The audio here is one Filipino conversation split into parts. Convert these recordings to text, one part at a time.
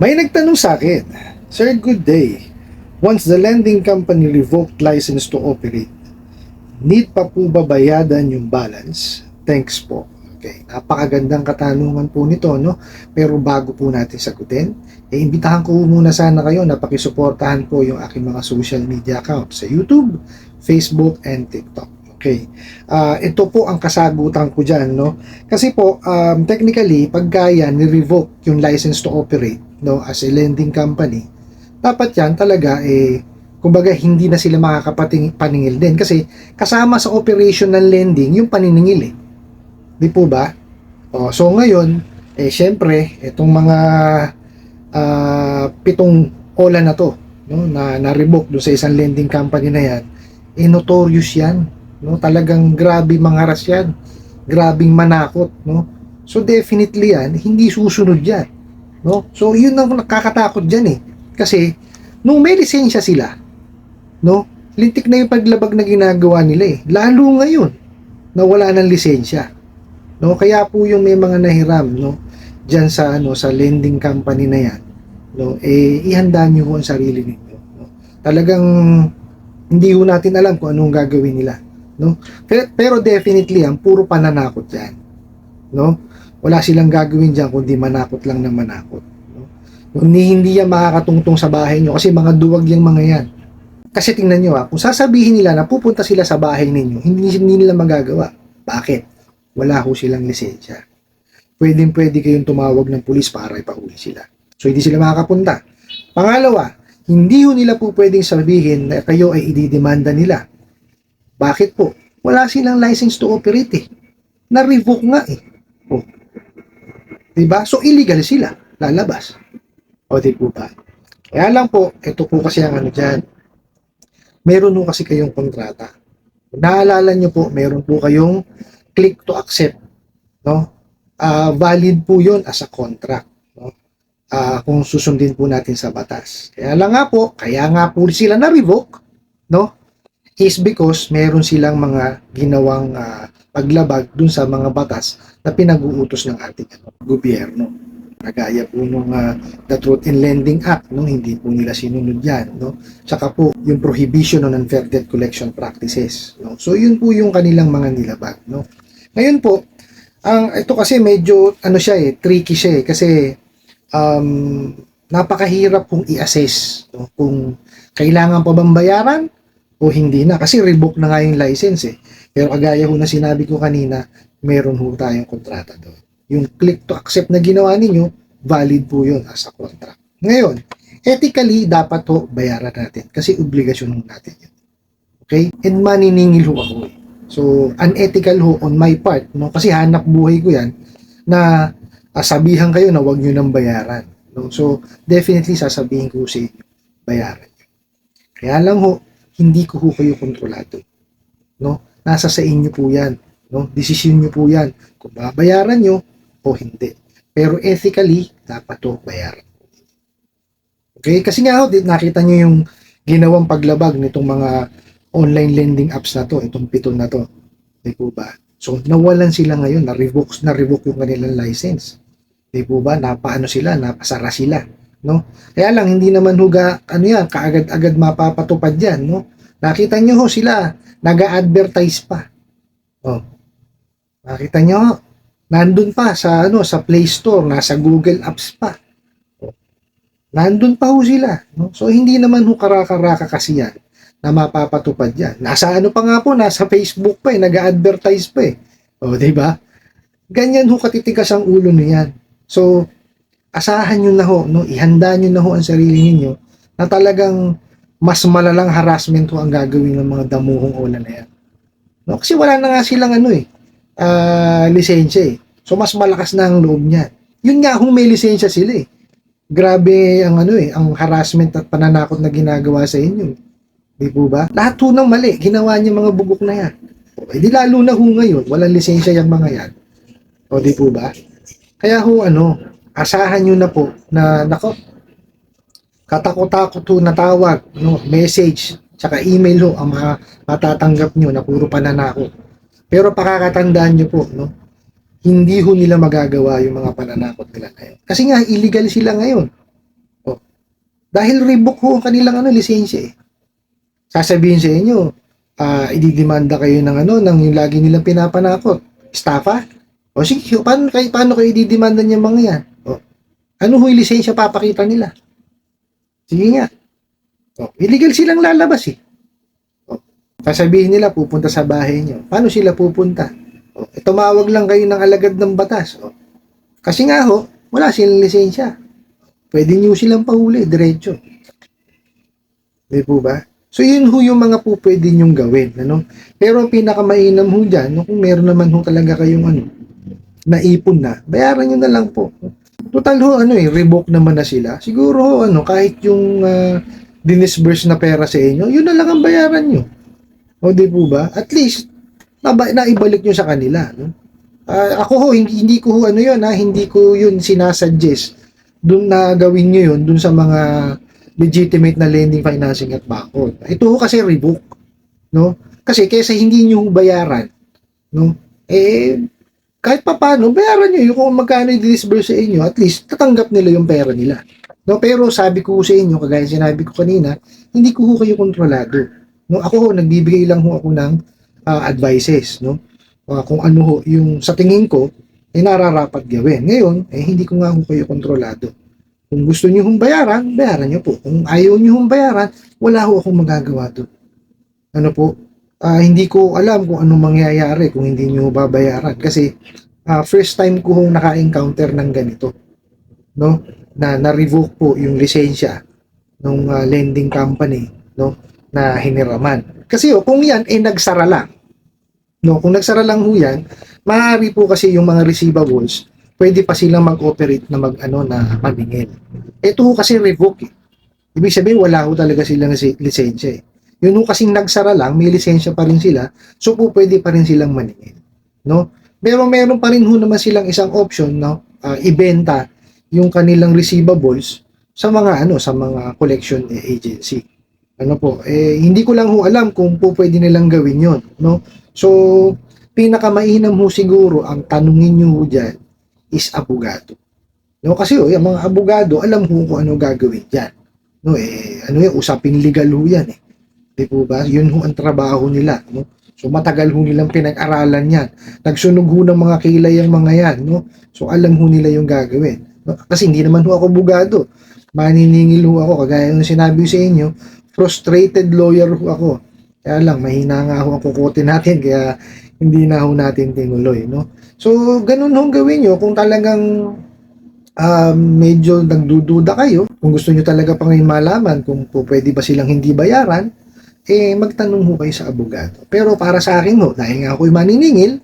May nagtanong sa akin, Sir, good day. Once the lending company revoked license to operate, need pa po ba bayadan yung balance? Thanks po. Okay, napakagandang katanungan po nito, no? Pero bago po natin sagutin, eh, imbitahan ko muna sana kayo na pakisuportahan po yung aking mga social media account sa YouTube, Facebook, and TikTok. Okay. Ah, ito po ang kasagutan ko dyan, no? Kasi po, um, technically, pag gaya ni-revoke yung license to operate, no, as a lending company, dapat yan talaga, eh, kumbaga, hindi na sila makakapating paningil din. Kasi, kasama sa operation ng lending, yung paniningil, eh. Di po ba? O, so, ngayon, eh, syempre, itong mga ah, pitong ola na to, no, na na-revoke doon sa isang lending company na yan, eh, notorious yan no talagang grabe mangaras yan. Grabing manakot no? So definitely yan hindi susunod yan no? So yun ang nakakatakot diyan eh. Kasi nung may lisensya sila no? Lintik na yung paglabag na ginagawa nila eh. Lalo ngayon na wala ng lisensya no? Kaya po yung may mga nahiram no? Diyan sa ano sa lending company na yan no? Eh ihanda niyo ho ang sarili ninyo no? talagang hindi ho natin alam kung anong gagawin nila no? Pero, definitely yan, puro pananakot yan, no? Wala silang gagawin diyan kundi manakot lang ng manakot, no? Hindi, hindi yan makakatungtong sa bahay nyo kasi mga duwag yung mga yan. Kasi tingnan nyo ha, kung sasabihin nila na pupunta sila sa bahay ninyo, hindi, hindi nila magagawa. Bakit? Wala ho silang lisensya. Pwedeng pwede kayong tumawag ng pulis para ipahuli sila. So hindi sila makakapunta. Pangalawa, hindi ho nila po pwedeng sabihin na kayo ay ididemanda nila bakit po? Wala silang license to operate eh. Na-revoke nga eh. Oh. Diba? So illegal sila. Lalabas. O di po ba? Kaya lang po, ito po kasi ang ano dyan. Meron po kasi kayong kontrata. Naalala nyo po, meron po kayong click to accept. No? Ah, valid po yon as a contract. No? Ah, kung susundin po natin sa batas. Kaya lang nga po, kaya nga po sila na-revoke. No? Is because meron silang mga ginawang ah, paglabag dun sa mga batas na pinag-uutos ng ating ano, gobyerno. Kagaya po nung ah, the Truth in Lending Act, no, hindi po nila sinunod yan. No? Tsaka po yung prohibition on unfair debt collection practices. No? So yun po yung kanilang mga nilabag. No? Ngayon po, ang ito kasi medyo ano siya eh, tricky siya eh kasi um, napakahirap kung i-assess no? kung kailangan pa bang bayaran o hindi na kasi revoke na nga yung license eh. Pero kagaya ho na sinabi ko kanina, meron ho tayong kontrata doon. Yung click to accept na ginawa ninyo, valid po yun as a contract. Ngayon, ethically, dapat ho bayaran natin kasi obligasyon natin yun. Okay? And maniningil ho ako eh. So, unethical ho on my part, no? kasi hanap buhay ko yan, na ah, sabihan kayo na wag nyo nang bayaran. No? So, definitely sasabihin ko sa inyo, bayaran nyo. Kaya lang ho, hindi ko ho kayo kontrolado. No? Nasa sa inyo po yan. No? Desisyon nyo po yan. Kung babayaran nyo o hindi. Pero ethically, dapat to bayaran. Okay? Kasi nga ho, nakita nyo yung ginawang paglabag nitong mga online lending apps na to, itong pito na to. Di po ba? So, nawalan sila ngayon, na-revoke, na-revoke yung kanilang license. Di po ba? Napaano sila, napasara sila no? Kaya lang hindi naman huga ano yan, kaagad-agad mapapatupad yan, no? Nakita nyo ho sila, naga-advertise pa. Oh. Nakita nyo, ho, nandun pa sa ano sa Play Store, nasa Google Apps pa. Oh. Nandun pa ho sila, no? So hindi naman ho karaka-raka kasi yan na mapapatupad yan. Nasa ano pa nga po, nasa Facebook pa eh, naga-advertise pa eh. Oh, di ba? Ganyan ho katitigas ang ulo niyan. So, asahan nyo na ho, no? ihanda nyo na ho ang sarili ninyo na talagang mas malalang harassment ho ang gagawin ng mga damuhong ola na yan. No? Kasi wala na nga silang ano eh, ah, lisensya eh. So mas malakas na ang loob niya. Yun nga kung may lisensya sila eh. Grabe ang ano eh, ang harassment at pananakot na ginagawa sa inyo. Di po ba? Lahat ho ng mali, ginawa niya mga bugok na yan. O, eh, di lalo na ho ngayon, walang lisensya yung mga yan. O di po ba? Kaya ho ano, asahan nyo na po na nako katakot-takot na tawag, no, message, tsaka email ho ang mga matatanggap nyo na puro pananakot. Pero pakakatandaan nyo po, no, hindi ho nila magagawa yung mga pananakot nila ngayon. Kasi nga, illegal sila ngayon. Dahil revoke ho ang kanilang ano, lisensya eh. Sasabihin sa inyo, ah ididemanda kayo ng ano, ng yung lagi nilang pinapanakot. Estafa? O sige, paano, paano kayo ididemanda niya mga yan? Ano ho yung lisensya papakita nila? Sige nga. O, illegal silang lalabas eh. O, sasabihin nila, pupunta sa bahay niyo. Paano sila pupunta? O, eh, tumawag lang kayo ng alagad ng batas. O, kasi nga ho, wala silang lisensya. Pwede nyo silang pahuli, diretso. Di po ba? So, yun ho yung mga po pwede nyong gawin. Ano? Pero ang pinakamainam ho dyan, no, kung meron naman ho talaga kayong ano, naipon na, bayaran nyo na lang po. Total ho, ano eh, revoke naman na sila. Siguro ho, ano, kahit yung uh, dinisburse na pera sa inyo, yun na lang ang bayaran nyo. O di po ba? At least, naba, naibalik nyo sa kanila. No? Ah, ako ho, hindi, hindi ko ho, ano yun, ha, hindi ko yun sinasuggest dun na gawin nyo yun dun sa mga legitimate na lending, financing at backward. Ito ho kasi revoke. No? Kasi kesa hindi nyo bayaran, no? eh, kahit pa paano, bayaran nyo yung kung magkano i-disburse sa inyo, at least tatanggap nila yung pera nila. No, pero sabi ko sa inyo, kagaya sinabi ko kanina, hindi ko ho kayo kontrolado. No, ako ho, nagbibigay lang ho ako ng ah, advices, no? Ah, kung ano ho, yung sa tingin ko, ay nararapat gawin. Ngayon, eh, hindi ko nga ho kayo kontrolado. Kung gusto niyo hong bayaran, bayaran niyo po. Kung ayaw niyo hong bayaran, wala ho akong magagawa doon. Ano po? Ah, hindi ko alam kung anong mangyayari kung hindi niyo babayaran. Kasi ah, first time ko naka-encounter ng ganito. No? Na na-revoke po yung lisensya ng lending company no na hiniraman. Kasi oh, kung yan ay nagsara lang. No, kung nagsara lang ho yan, maaari po kasi yung mga receivables, pwede pa silang mag-operate na mag ano na maningil. Ito kasi revoke. Eh. Ibig sabihin wala ho talaga silang lise- lisensya. Eh. Yun ho kasing nagsara lang, may lisensya pa rin sila, so po pwede pa rin silang maningil. No? Pero meron pa rin ho naman silang isang option, no? Ah, ibenta yung kanilang receivables sa mga ano, sa mga collection agency. Ano po, eh hindi ko lang ho alam kung po pwede nilang gawin 'yon, no? So, pinakamainam ho siguro ang tanungin niyo ho diyan is abogado. No, kasi oh, yung mga abogado, alam ho kung ano gagawin diyan. No, eh ano 'yan, usaping legal ho 'yan eh. Di po ba? Yun ho ang trabaho nila, no? So matagal ho nilang pinag-aralan 'yan. Nagsunog ho ng mga kilay ang mga 'yan, no? So alam ho nila yung gagawin. No? Kasi hindi naman ho ako abogado. Maniningil ho ako kagaya ng sinabi sa inyo, frustrated lawyer ho ako. Kaya lang, mahina nga ho ang kukote natin, kaya hindi na ho natin tinuloy, no? So, ganun ho gawin nyo kung talagang um, medyo nagdududa kayo, kung gusto nyo talaga pang malaman kung po pwede ba silang hindi bayaran, eh, magtanong ho kayo sa abogado. Pero para sa akin ho, dahil nga ako'y maniningil,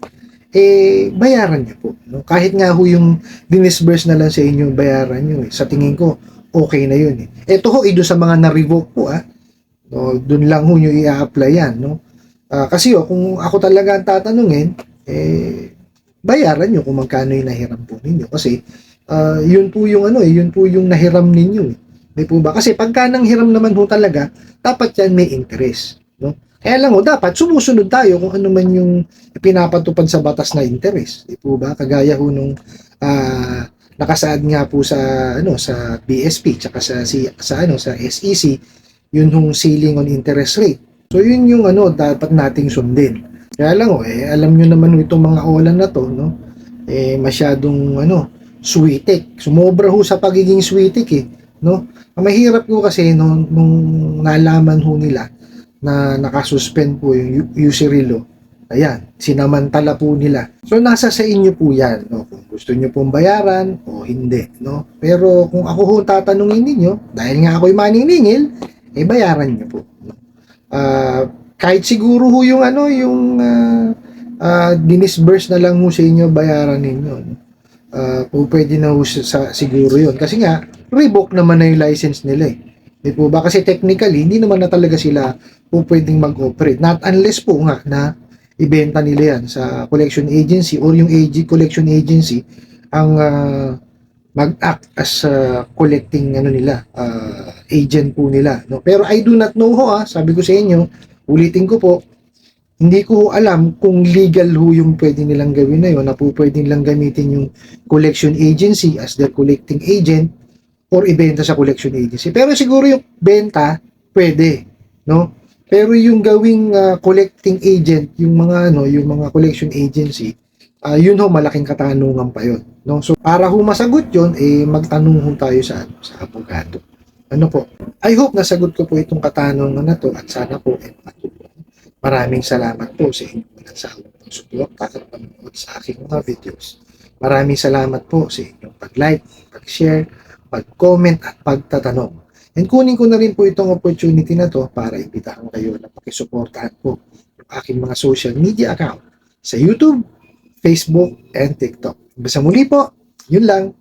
eh, bayaran niyo po. No? Kahit nga ho yung dinisburse na lang sa inyo, bayaran niyo. Eh. Sa tingin ko, okay na yun. Eh. Ito ho, ido sa mga na-revoke po, ah. No, doon lang ho nyo i-apply yan, no? Ah, kasi oh, kung ako talaga ang tatanungin, eh, bayaran nyo kung magkano yung nahiram po ninyo. Kasi, ah, yun po yung ano eh, yun po yung nahiram ninyo eh. Di po ba? Kasi pagka nang hiram naman ho talaga, dapat yan may interest, no? Kaya lang ho, dapat sumusunod tayo kung ano man yung pinapatupad sa batas na interest. Di po ba? Kagaya ho nung ah, nakasaad nga po sa ano sa BSP tsaka sa si sa ano sa SEC yun yung ceiling on interest rate. So yun yung ano dapat nating sundin. Kaya lang oh, eh, alam nyo naman itong mga olan na to, no? Eh masyadong ano, sweetik. Sumobra ho sa pagiging sweetik eh, no? Ang mahirap ko kasi nung, nung nalaman ho nila na nakasuspend po yung law. Ayan, sinamantala po nila. So nasa sa inyo po 'yan, no? Kung gusto niyo pong bayaran o hindi, no? Pero kung ako ho tatanungin ninyo, dahil nga ako'y maniningil, eh bayaran niyo po. no? Ah, kahit siguro ho yung ano, yung ah, ah, dinisburse na lang ho sa inyo, bayaran ninyo. No? Ah, po pwede na ho sa, sa- siguro yun. Kasi nga, revoke naman na yung license nila eh. Di po ba? Kasi technically, hindi naman na talaga sila po pwedeng mag-operate. Not unless po nga na ibenta nila yan sa collection agency or yung AG collection agency ang ah, mag-act as a collecting ano nila ah, agent po nila no pero I do not know ho ah sabi ko sa inyo ulitin ko po hindi ko alam kung legal ho yung pwede nilang gawin na yun na po pwede nilang gamitin yung collection agency as their collecting agent or ibenta sa collection agency. Pero siguro yung benta, pwede, no? Pero yung gawing ah, collecting agent, yung mga ano, yung mga collection agency, ah, yun ho malaking katanungan pa yun, no? So para ho masagot yun, eh magtanong ho tayo sa ano, sa abogado. Ano po? I hope nasagot ko po itong katanungan na to at sana po eh, matulong. Maraming salamat po sa inyong pinagsawang pagsuporta at panonood sa aking mga videos. Maraming salamat po sa inyong pag-like, pag-share, pag-comment at pagtatanong. And kunin ko na rin po itong opportunity na to para imbitahan kayo na pakisuportahan po yung aking mga social media account sa YouTube, Facebook, and TikTok. Basta muli po, yun lang.